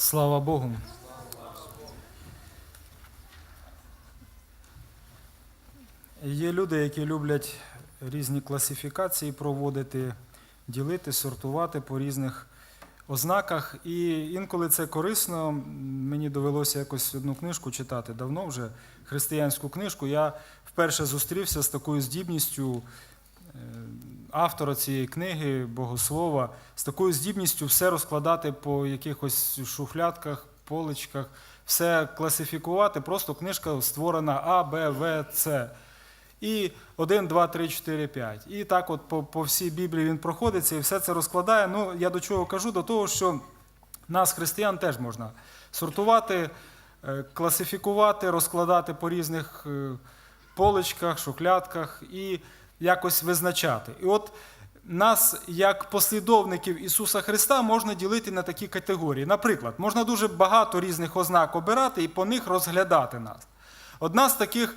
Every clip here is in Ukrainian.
Слава Богу. Є люди, які люблять різні класифікації проводити, ділити, сортувати по різних ознаках. І інколи це корисно. Мені довелося якось одну книжку читати давно вже християнську книжку. Я вперше зустрівся з такою здібністю е, автора цієї книги, богослова, з такою здібністю все розкладати по якихось шуфлятках, поличках, все класифікувати. Просто книжка створена А, Б, В, С. І 1, 2, 3, 4, 5. І так от по, по всій Біблії він проходиться і все це розкладає. Ну, я до чого кажу? До того, що нас, християн, теж можна сортувати, е, класифікувати, розкладати по різних е, поличках, шухлядках і якось визначати. І от нас, як послідовників Ісуса Христа, можна ділити на такі категорії. Наприклад, можна дуже багато різних ознак обирати і по них розглядати нас. Одна з таких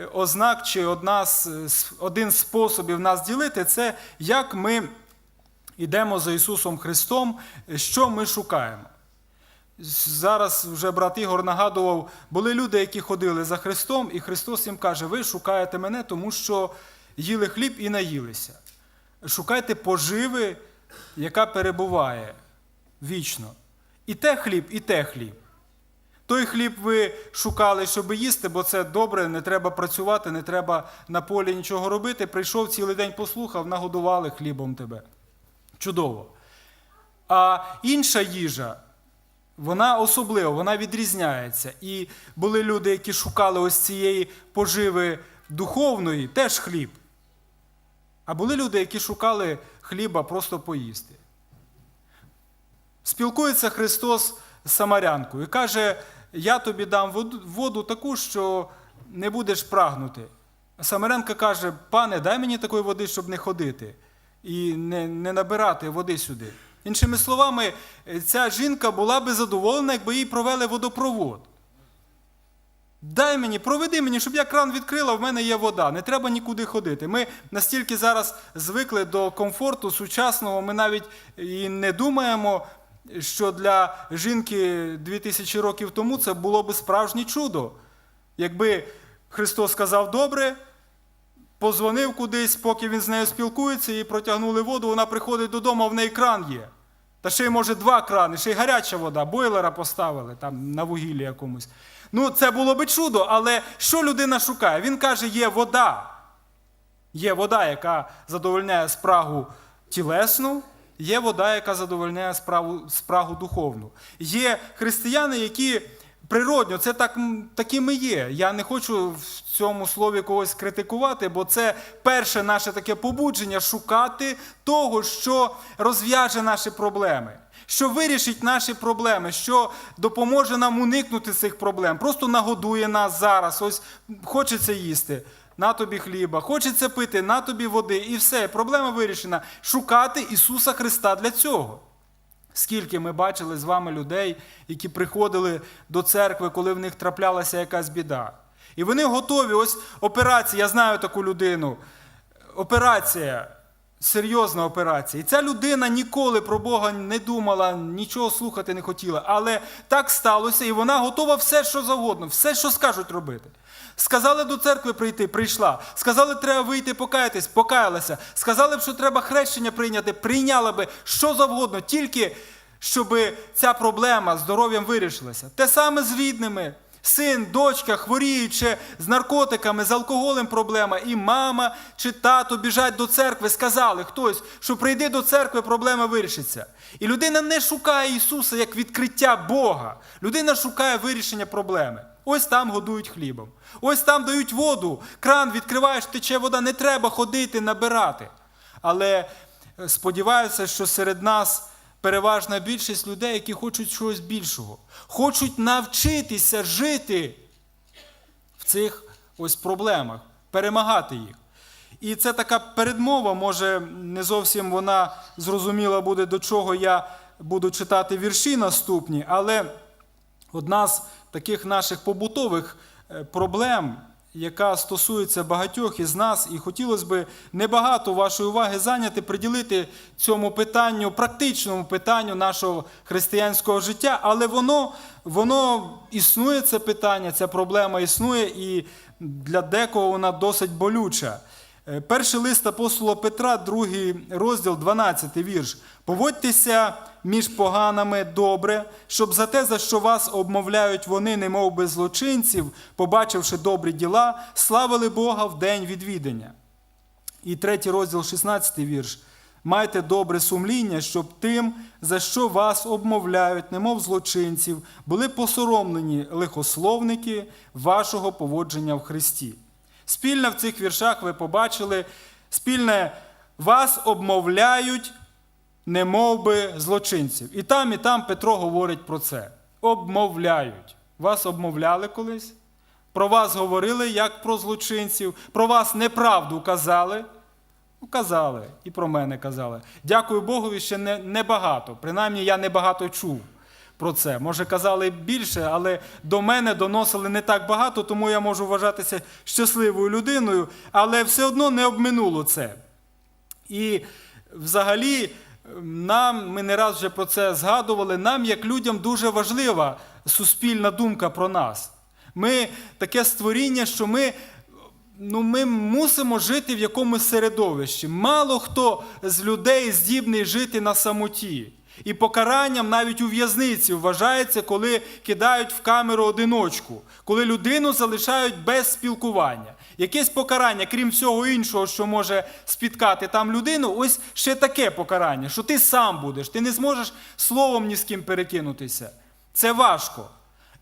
е, ознак чи одна з, з- один з способів нас ділити це як ми йдемо за Ісусом Христом, що ми шукаємо. Зараз вже брат Ігор нагадував, були люди, які ходили за Христом, і Христос їм каже: ви шукаєте мене, тому що їли хліб і наїлися. Шукайте поживи, яка перебуває вічно. І те хліб, і те хліб. Той хліб ви шукали, щоб їсти, бо це добре, не треба працювати, не треба на полі нічого робити. Прийшов цілий день послухав, нагодували хлібом тебе. Чудово. А інша їжа, вона особлива, вона відрізняється. І були люди, які шукали ось цієї поживи духовної, теж хліб. А були люди, які шукали хліба просто поїсти. Спілкується Христос з Самарянкою і каже: Я тобі дам воду, таку, що не будеш прагнути. Самарянка каже: Пане, дай мені такої води, щоб не ходити і не, не набирати води сюди. Іншими словами, ця жінка була би задоволена, якби їй провели водопровод. Дай мені, проведи мені, щоб я кран відкрила, в мене є вода. Не треба нікуди ходити. Ми настільки зараз звикли до комфорту сучасного, ми навіть і не думаємо, що для жінки 2000 років тому це було би справжнє чудо. Якби Христос сказав добре, позвонив кудись, поки він з нею спілкується, і протягнули воду, вона приходить додому, а в неї кран є. Та ще й, може, два крани, ще й гаряча вода, бойлера поставили там на вугіллі якомусь. Ну, це було би чудо, але що людина шукає? Він каже, є вода. Є вода, яка задовольняє спрагу тілесну, є вода, яка задовольняє спрагу, спрагу духовну. Є християни, які природньо, це так, м, такими є. Я не хочу в цьому слові когось критикувати, бо це перше наше таке побудження шукати того, що розв'яже наші проблеми. Що вирішить наші проблеми, що допоможе нам уникнути цих проблем, просто нагодує нас зараз. Ось хочеться їсти, на тобі хліба, хочеться пити, на тобі води, і все, проблема вирішена. Шукати Ісуса Христа для цього. Скільки ми бачили з вами людей, які приходили до церкви, коли в них траплялася якась біда. І вони готові, ось операція, я знаю таку людину. Операція, серйозна операція. І ця людина ніколи про Бога не думала, нічого слухати не хотіла. Але так сталося, і вона готова все, що завгодно, все, що скажуть робити. Сказали до церкви прийти, прийшла. Сказали, треба вийти покаятись, покаялася. Сказали б, що треба хрещення прийняти, прийняла би що завгодно, тільки щоб ця проблема з здоров'ям вирішилася. Те саме з рідними. Син, дочка хворіють чи з наркотиками, з алкоголем проблема, і мама чи тато біжать до церкви, сказали хтось, що прийди до церкви, проблема вирішиться. І людина не шукає Ісуса як відкриття Бога. Людина шукає вирішення проблеми. Ось там годують хлібом. Ось там дають воду. Кран відкриваєш, тече вода, не треба ходити, набирати. Але е, сподіваюся, що серед нас переважна більшість людей, які хочуть чогось більшого, хочуть навчитися жити в цих ось проблемах, перемагати їх. І це така передмова, може, не зовсім вона зрозуміла буде, до чого я буду читати вірші наступні, але одна з таких наших побутових е, проблем, яка стосується багатьох із нас, і хотілося б небагато вашої уваги зайняти, приділити цьому питанню, практичному питанню нашого християнського життя, але воно, воно існує, це питання, ця проблема існує, і для декого вона досить болюча. Е, Перший лист апостола Петра, другий розділ, 12 вірш. Поводьтеся між поганими добре, щоб за те, за що вас обмовляють вони, немов би злочинців, побачивши добрі діла, славили Бога в день відвідання. І третій розділ, 16 вірш. Майте добре сумління, щоб тим, за що вас обмовляють, немов злочинців, були посоромлені лихословники вашого поводження в Христі. Спільне в цих віршах ви побачили, спільне вас обмовляють, немов би злочинців. І там, і там Петро говорить про це. Обмовляють. Вас обмовляли колись? Про вас говорили як про злочинців, про вас неправду казали. Ну, казали, і про мене казали. Дякую Богові, ще не, небагато. Принаймні, я небагато чув про це. Може, казали більше, але до мене доносили не так багато, тому я можу вважатися щасливою людиною, але все одно не обминуло це. І взагалі, нам, ми не раз вже про це згадували, нам, як людям, дуже важлива суспільна думка про нас. Ми таке створіння, що ми ну, ми мусимо жити в якомусь середовищі. Мало хто з людей здібний жити на самоті. І покаранням навіть у в'язниці вважається, коли кидають в камеру одиночку, коли людину залишають без спілкування. Якесь покарання, крім всього іншого, що може спіткати там людину, ось ще таке покарання, що ти сам будеш, ти не зможеш словом ні з ким перекинутися. Це важко.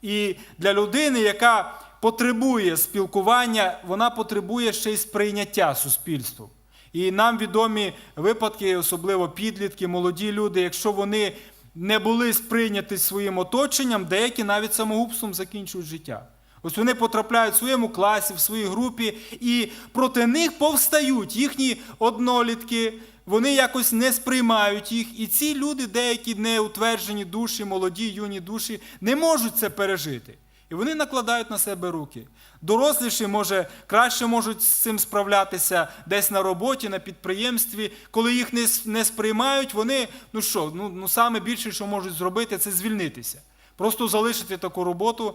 І для людини, яка потребує спілкування, вона потребує ще й сприйняття суспільством. І нам відомі випадки, особливо підлітки, молоді люди, якщо вони не були сприйняті своїм оточенням, деякі навіть самогубством закінчують життя. Ось вони потрапляють в своєму класі, в своїй групі, і проти них повстають їхні однолітки, вони якось не сприймають їх. І ці люди, деякі неутверджені душі, молоді, юні душі, не можуть це пережити. І вони накладають на себе руки. Доросліші, може, краще можуть з цим справлятися десь на роботі, на підприємстві. Коли їх не, сприймають, вони, ну що, ну, ну саме більше, що можуть зробити, це звільнитися. Просто залишити таку роботу,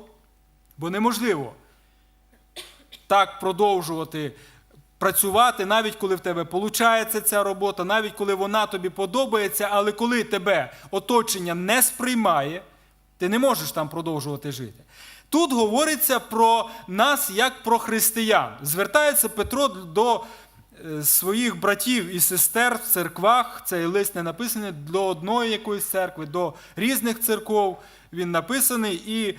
бо неможливо так продовжувати працювати, навіть коли в тебе виходить ця робота, навіть коли вона тобі подобається, але коли тебе оточення не сприймає, ти не можеш там продовжувати жити. Тут говориться про нас як про християн. Звертається Петро до е, своїх братів і сестер в церквах. Цей лист не написаний до одної якоїсь церкви, до різних церков. Він написаний. І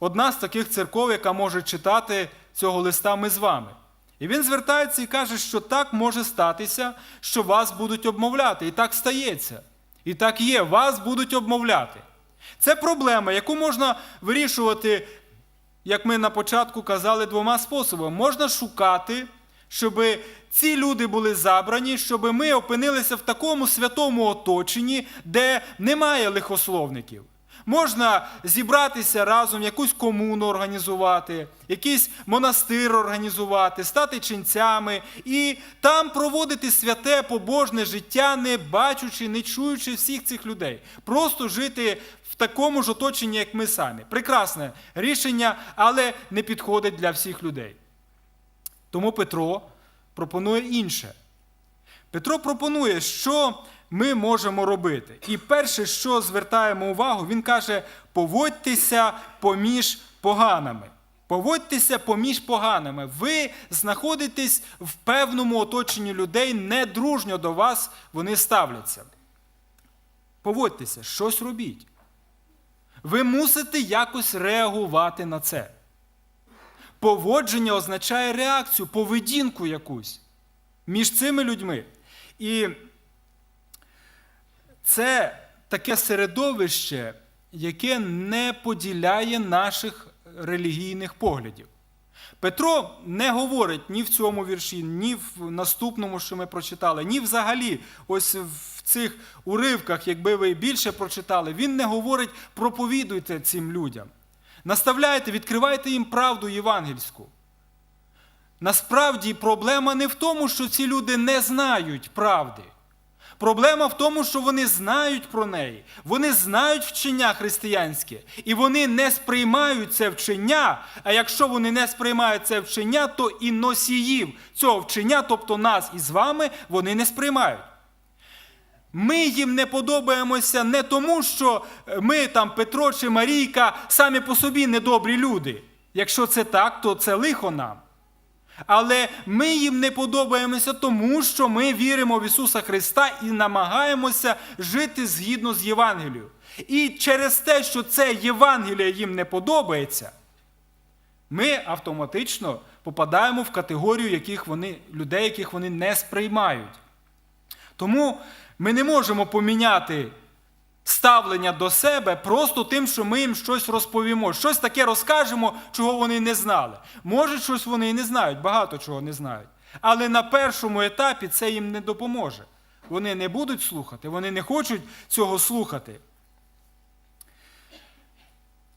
одна з таких церков, яка може читати цього листа, ми з вами. І він звертається і каже, що так може статися, що вас будуть обмовляти. І так стається. І так є, вас будуть обмовляти. Це проблема, яку можна вирішувати, як ми на початку казали, двома способами. Можна шукати, щоб ці люди були забрані, щоб ми опинилися в такому святому оточенні, де немає лихословників. Можна зібратися разом, якусь комуну організувати, якийсь монастир організувати, стати ченцями і там проводити святе побожне життя, не бачучи, не чуючи всіх цих людей. Просто жити в такому ж оточенні, як ми самі. Прекрасне рішення, але не підходить для всіх людей. Тому Петро пропонує інше. Петро пропонує, що ми можемо робити. І перше, що звертаємо увагу, він каже: поводьтеся поміж поганими. Поводьтеся поміж поганими. Ви знаходитесь в певному оточенні людей, недружньо до вас вони ставляться. Поводьтеся, щось робіть. Ви мусите якось реагувати на це. Поводження означає реакцію, поведінку якусь між цими людьми. І це таке середовище, яке не поділяє наших релігійних поглядів. Петро не говорить ні в цьому вірші, ні в наступному, що ми прочитали, ні взагалі, ось в цих уривках, якби ви більше прочитали, він не говорить проповідуйте цим людям. Наставляйте, відкривайте їм правду євангельську. насправді проблема не в тому, що ці люди не знають правди. Проблема в тому, що вони знають про неї, вони знають вчення християнське, і вони не сприймають це вчення. А якщо вони не сприймають це вчення, то і носіїв цього вчення, тобто нас із вами, вони не сприймають. Ми їм не подобаємося не тому, що ми там Петро чи Марійка самі по собі недобрі люди. Якщо це так, то це лихо нам. Але ми їм не подобаємося тому, що ми віримо в Ісуса Христа і намагаємося жити згідно з Євангелією. І через те, що це Євангеліє їм не подобається, ми автоматично попадаємо в категорію яких вони, людей, яких вони не сприймають. Тому ми не можемо поміняти ставлення до себе просто тим, що ми їм щось розповімо, щось таке розкажемо, чого вони не знали. Може, щось вони і не знають, багато чого не знають. Але на першому етапі це їм не допоможе. Вони не будуть слухати, вони не хочуть цього слухати.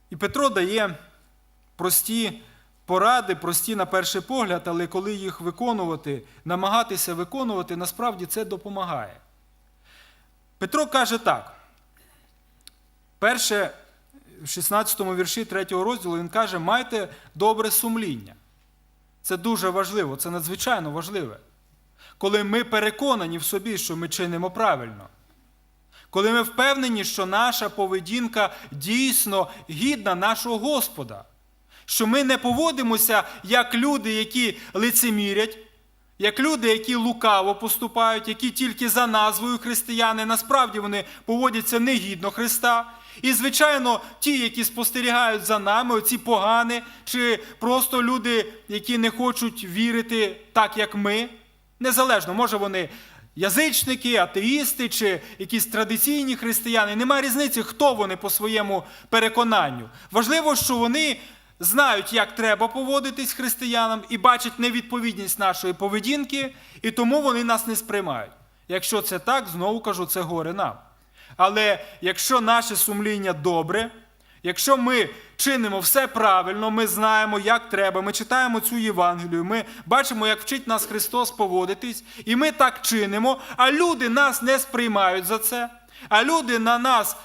І Петро дає прості поради, прості на перший погляд, але коли їх виконувати, намагатися виконувати, насправді це допомагає. Петро каже так. Перше, в 16 вірші 3 розділу він каже: майте добре сумління. Це дуже важливо, це надзвичайно важливе. Коли ми переконані в собі, що ми чинимо правильно. Коли ми впевнені, що наша поведінка дійсно гідна нашого Господа, що ми не поводимося як люди, які лицемірять, як люди, які лукаво поступають, які тільки за назвою християни, насправді вони поводяться негідно Христа. І, звичайно, ті, які спостерігають за нами, оці погані, чи просто люди, які не хочуть вірити так, як ми, незалежно, може вони язичники, атеїсти чи якісь традиційні християни, немає різниці, хто вони по своєму переконанню. Важливо, що вони знають, як треба поводитись християнам і бачать невідповідність нашої поведінки, і тому вони нас не сприймають. Якщо це так, знову кажу, це горе нам. Але якщо наше сумління добре, якщо ми чинимо все правильно, ми знаємо, як треба, ми читаємо цю Євангелію, ми бачимо, як вчить нас Христос поводитись, і ми так чинимо, а люди нас не сприймають за це, а люди на нас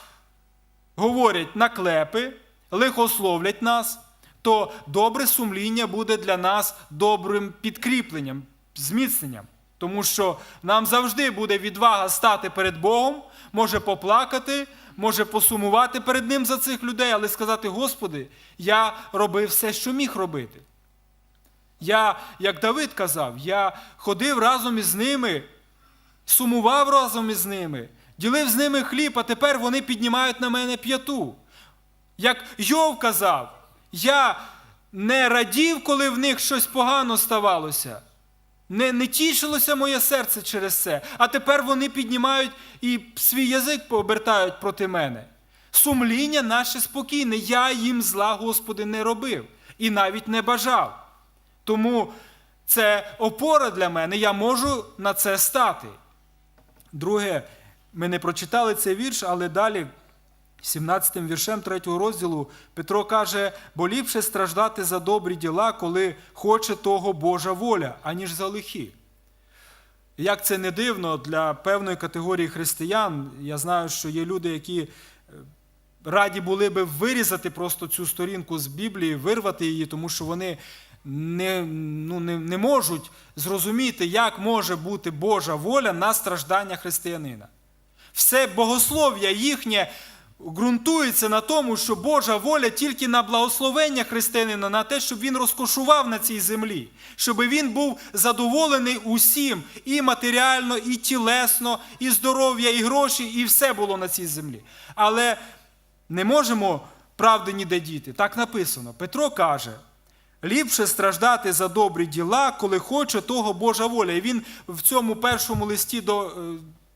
говорять наклепи, лихословлять нас, то добре сумління буде для нас добрим підкріпленням, зміцненням. Тому що нам завжди буде відвага стати перед Богом, може поплакати, може посумувати перед Ним за цих людей, але сказати: Господи, я робив все, що міг робити. Я, як Давид казав, я ходив разом із ними, сумував разом із ними, ділив з ними хліб, а тепер вони піднімають на мене п'яту. Як Йов казав, я не радів, коли в них щось погано ставалося. Не, не тішилося моє серце через це, а тепер вони піднімають і свій язик пообертають проти мене. Сумління наше спокійне, я їм зла, Господи, не робив і навіть не бажав. Тому це опора для мене, я можу на це стати. Друге, ми не прочитали цей вірш, але далі, 17 віршем 3 розділу, Петро каже: бо ліпше страждати за добрі діла, коли хоче того Божа воля, аніж за лихі. Як це не дивно для певної категорії християн, я знаю, що є люди, які е, раді були би вирізати просто цю сторінку з Біблії, вирвати її, тому що вони не, ну, не, не можуть зрозуміти, як може бути Божа воля на страждання християнина. Все богослов'я їхнє ґрунтується на тому, що Божа воля тільки на благословення християнина, на те, щоб він розкошував на цій землі, щоб він був задоволений усім і матеріально, і тілесно, і здоров'я, і гроші, і все було на цій землі. Але не можемо правди ніде діти. Так написано. Петро каже. Ліпше страждати за добрі діла, коли хоче того Божа воля. І він в цьому першому листі до е,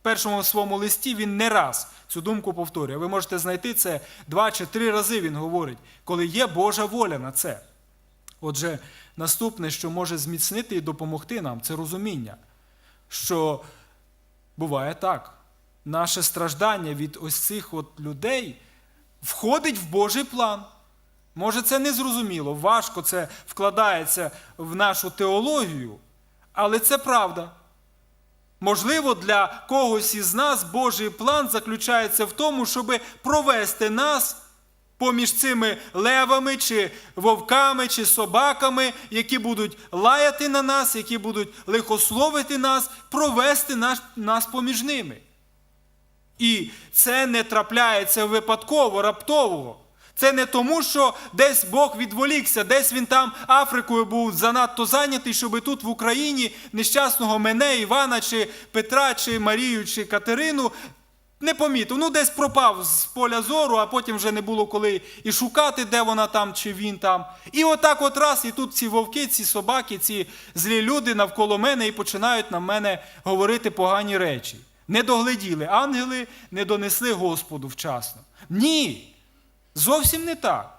першому своєму листі він не раз цю думку повторює. Ви можете знайти це два чи три рази. Він говорить, коли є Божа воля на це. Отже, наступне, що може зміцнити і допомогти нам, це розуміння, що буває так. Наше страждання від ось цих от людей входить в Божий план. Може, це не зрозуміло, важко це вкладається в нашу теологію, але це правда. Можливо, для когось із нас Божий план заключається в тому, щоб провести нас поміж цими левами, чи вовками, чи собаками, які будуть лаяти на нас, які будуть лихословити нас, провести нас, нас поміж ними. І це не трапляється випадково, раптово. Це не тому, що десь Бог відволікся, десь він там Африкою був занадто зайнятий, щоб тут в Україні нещасного мене, Івана, чи Петра, чи Марію, чи Катерину не помітив. Ну, десь пропав з поля зору, а потім вже не було коли і шукати, де вона там, чи він там. І отак от раз, і тут ці вовки, ці собаки, ці злі люди навколо мене і починають на мене говорити погані речі. Не догляділи ангели, не донесли Господу вчасно. Ні. Зовсім не так.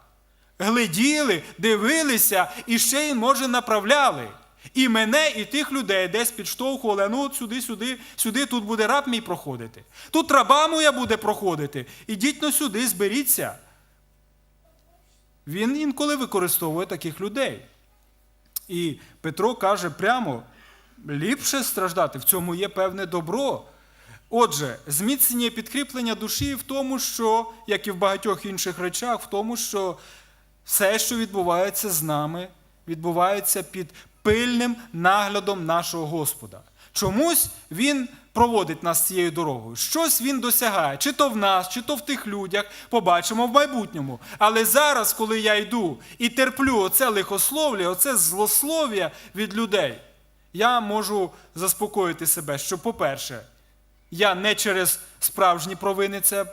Гляділи, дивилися і ще й, може, направляли. І мене, і тих людей десь підштовхували, ну от сюди, сюди, сюди, тут буде раб мій проходити. Тут раба моя буде проходити. Ідіть но сюди, зберіться. Він інколи використовує таких людей. І Петро каже прямо: ліпше страждати, в цьому є певне добро. Отже, зміцнення підкріплення душі в тому, що, як і в багатьох інших речах, в тому, що все, що відбувається з нами, відбувається під пильним наглядом нашого Господа. Чомусь Він проводить нас цією дорогою. Щось він досягає, чи то в нас, чи то в тих людях, побачимо в майбутньому. Але зараз, коли я йду і терплю оце лихослов'я, оце злослов'я від людей, я можу заспокоїти себе, що, по-перше, я не через справжні провини це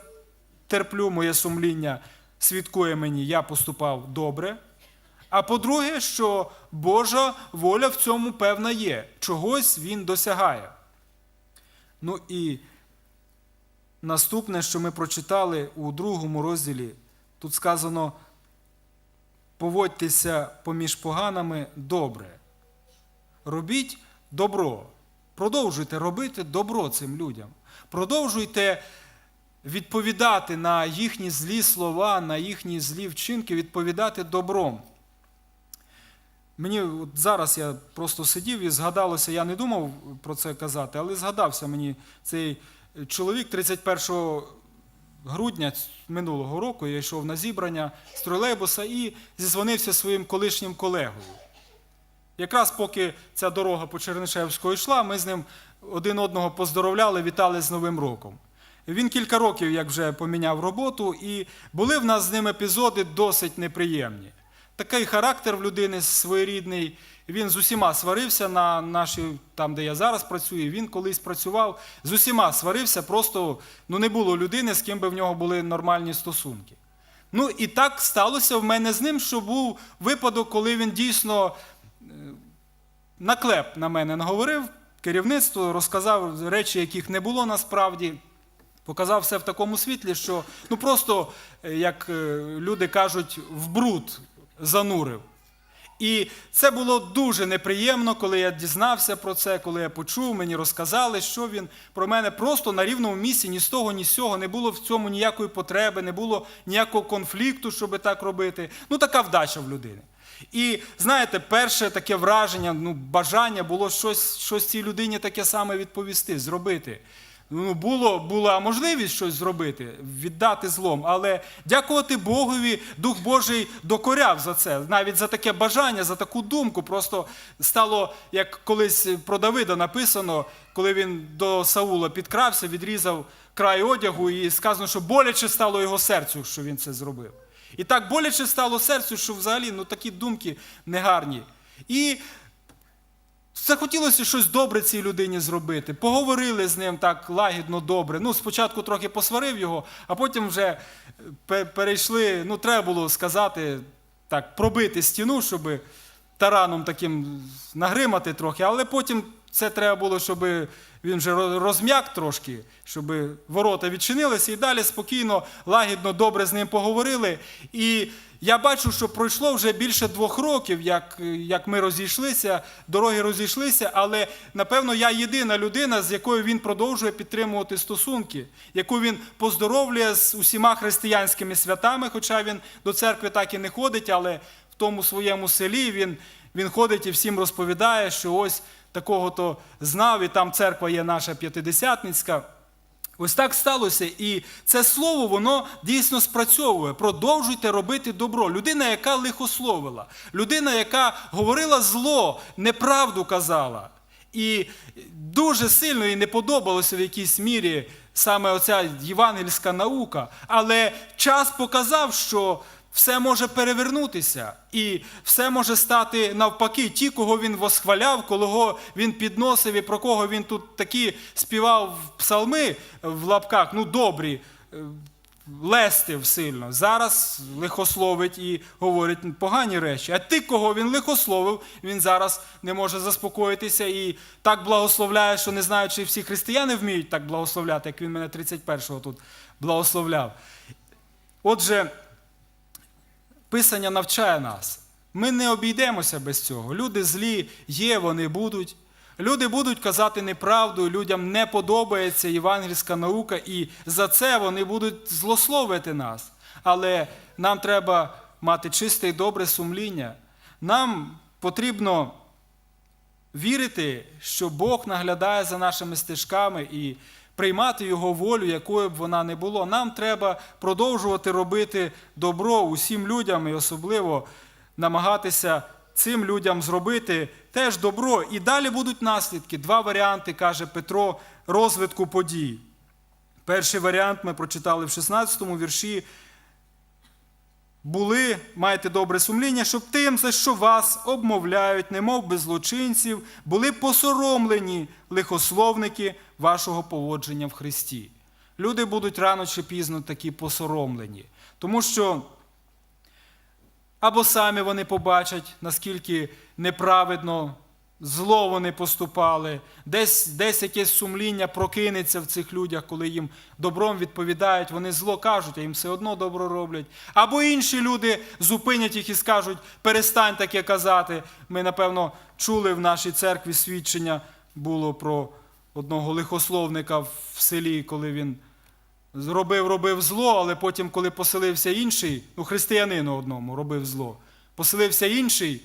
терплю, моє сумління свідкує мені, я поступав добре. А по-друге, що Божа воля в цьому певна є, чогось він досягає. Ну і наступне, що ми прочитали у другому розділі, тут сказано: поводьтеся поміж поганими добре. Робіть добро. Продовжуйте робити добро цим людям. Продовжуйте відповідати на їхні злі слова, на їхні злі вчинки, відповідати добром. Мені от зараз я просто сидів і згадалося, я не думав про це казати, але згадався мені цей чоловік 31 грудня минулого року. Я йшов на зібрання з тролейбуса і зізвонився своїм колишнім колегою. Якраз поки ця дорога по Чернишевську йшла, ми з ним один одного поздоровляли, вітали з Новим роком. Він кілька років як вже поміняв роботу, і були в нас з ним епізоди досить неприємні. Такий характер в людини своєрідний. Він з усіма сварився на нашій, там, де я зараз працюю. Він колись працював, з усіма сварився, просто ну, не було людини, з ким би в нього були нормальні стосунки. Ну і так сталося в мене з ним, що був випадок, коли він дійсно наклеп на мене наговорив, керівництво розказав речі, яких не було насправді. Показав все в такому світлі, що ну просто, е, як е, люди кажуть, в бруд занурив. І це було дуже неприємно, коли я дізнався про це, коли я почув, мені розказали, що він про мене просто на рівному місці ні з того, ні з цього, не було в цьому ніякої потреби, не було ніякого конфлікту, щоб так робити. Ну, така вдача в людини. І знаєте, перше таке враження, ну, бажання було щось, щось цій людині таке саме відповісти, зробити. Ну, було, була можливість щось зробити, віддати злом, але дякувати Богові, Дух Божий докоряв за це, навіть за таке бажання, за таку думку. Просто стало, як колись про Давида написано, коли він до Саула підкрався, відрізав край одягу, і сказано, що боляче стало його серцю, що він це зробив. І так боляче стало серцю, що взагалі ну, такі думки негарні. І Захотілося щось добре цій людині зробити. Поговорили з ним так лагідно, добре. Ну, спочатку трохи посварив його, а потім вже перейшли. Ну, треба було сказати, так, пробити стіну, щоб тараном таким нагримати трохи, але потім це треба було, щоб він вже розм'як трошки, щоб ворота відчинилися, і далі спокійно, лагідно, добре з ним поговорили. І я бачу, що пройшло вже більше двох років, як, як ми розійшлися, дороги розійшлися, але напевно я єдина людина, з якою він продовжує підтримувати стосунки, яку він поздоровлює з усіма християнськими святами, хоча він до церкви так і не ходить, але в тому своєму селі він, він ходить і всім розповідає, що ось такого-то знав, і там церква є наша п'ятидесятницька. Ось так сталося, і це слово воно дійсно спрацьовує. Продовжуйте робити добро. Людина, яка лихословила, людина, яка говорила зло, неправду казала. І дуже сильно їй не подобалося в якійсь мірі саме оця євангельська наука. Але час показав, що все може перевернутися, і все може стати навпаки. Ті, кого він восхваляв, кого він підносив, і про кого він тут такі співав псалми в лапках, ну добрі, е, лестив сильно. Зараз лихословить і говорить погані речі. А ти, кого він лихословив, він зараз не може заспокоїтися і так благословляє, що не знаю, чи всі християни вміють так благословляти, як він мене 31-го тут благословляв. Отже, Писання навчає нас. Ми не обійдемося без цього. Люди злі є, вони будуть. Люди будуть казати неправду, людям не подобається євангельська наука, і за це вони будуть злословити нас. Але нам треба мати чисте і добре сумління. Нам потрібно вірити, що Бог наглядає за нашими стежками і приймати Його волю, якою б вона не було. Нам треба продовжувати робити добро усім людям і особливо намагатися цим людям зробити теж добро. І далі будуть наслідки. Два варіанти, каже Петро, розвитку подій. Перший варіант ми прочитали в 16 му вірші були, майте добре сумління, щоб тим, за що вас обмовляють, немов би злочинців, були посоромлені лихословники вашого поводження в Христі. Люди будуть рано чи пізно такі посоромлені, тому що або самі вони побачать, наскільки неправедно, зло вони поступали, десь, десь якесь сумління прокинеться в цих людях, коли їм добром відповідають, вони зло кажуть, а їм все одно добро роблять. Або інші люди зупинять їх і скажуть, перестань таке казати. Ми, напевно, чули в нашій церкві свідчення було про одного лихословника в селі, коли він Зробив, робив зло, але потім, коли поселився інший, ну, християнину одному робив зло, поселився інший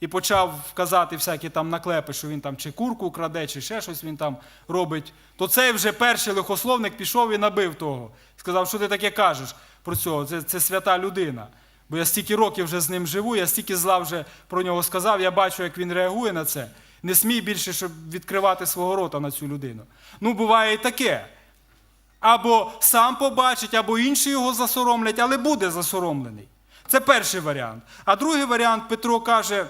і почав казати всякі там наклепи, що він там чи курку краде, чи ще щось він там робить, то цей вже перший лихословник пішов і набив того. Сказав, що ти таке кажеш про цього, це, це свята людина. Бо я стільки років вже з ним живу, я стільки зла вже про нього сказав, я бачу, як він реагує на це. Не смій більше, щоб відкривати свого рота на цю людину. Ну, буває і таке. Або сам побачить, або інші його засоромлять, але буде засоромлений. Це перший варіант. А другий варіант Петро каже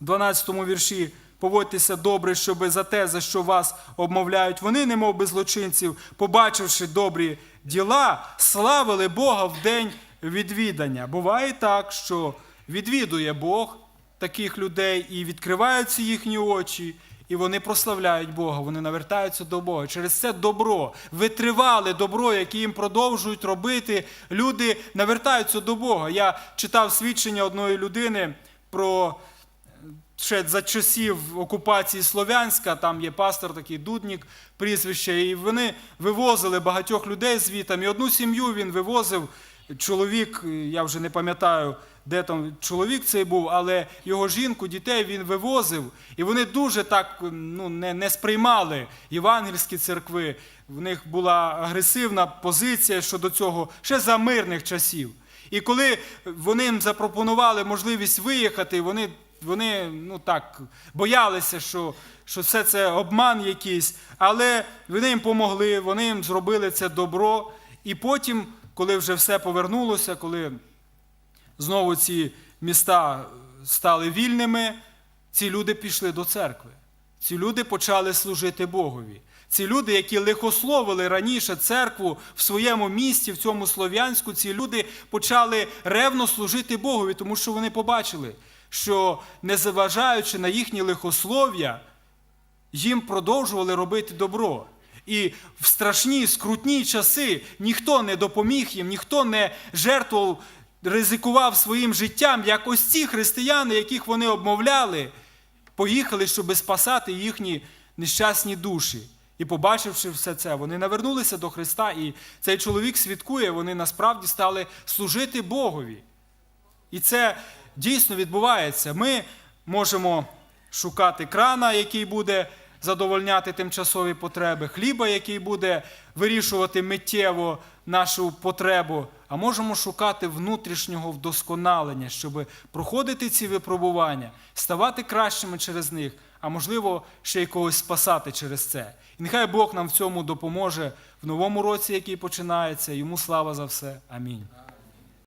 12 вірші: поводьтеся добре, щоби за те, за що вас обмовляють, вони, немов би злочинців, побачивши добрі діла, славили Бога в день відвідання. Буває так, що відвідує Бог таких людей і відкриваються їхні очі. І вони прославляють Бога, вони навертаються до Бога. Через це добро, витривале добро, яке їм продовжують робити, люди навертаються до Бога. Я читав свідчення одної людини про ще за часів окупації Слов'янська, там є пастор такий Дуднік, прізвище, і вони вивозили багатьох людей звітом. І одну сім'ю він вивозив. Чоловік, я вже не пам'ятаю, де там чоловік цей був, але його жінку, дітей він вивозив, і вони дуже так ну, не, не сприймали євангельські церкви. В них була агресивна позиція щодо цього ще за мирних часів. І коли вони їм запропонували можливість виїхати, вони, вони ну так, боялися, що, що все це обман якийсь, але вони їм помогли, вони їм зробили це добро. І потім, коли вже все повернулося, коли знову ці міста стали вільними, ці люди пішли до церкви. Ці люди почали служити Богові. Ці люди, які лихословили раніше церкву в своєму місті, в цьому Слов'янську, ці люди почали ревно служити Богові, тому що вони побачили, що незважаючи на їхні лихослов'я, їм продовжували робити добро. І в страшні, скрутні часи ніхто не допоміг їм, ніхто не жертвував, ризикував своїм життям, як ось ці християни, яких вони обмовляли, поїхали, щоб спасати їхні нещасні душі. І побачивши все це, вони навернулися до Христа, і цей чоловік свідкує, вони насправді стали служити Богові. І це дійсно відбувається. Ми можемо шукати крана, який буде задовольняти тимчасові потреби, хліба, який буде вирішувати миттєво нашу потребу, а можемо шукати внутрішнього вдосконалення, щоб проходити ці випробування, ставати кращими через них, а можливо, ще й когось спасати через це. І нехай Бог нам в цьому допоможе в новому році, який починається. Йому слава за все. Амінь.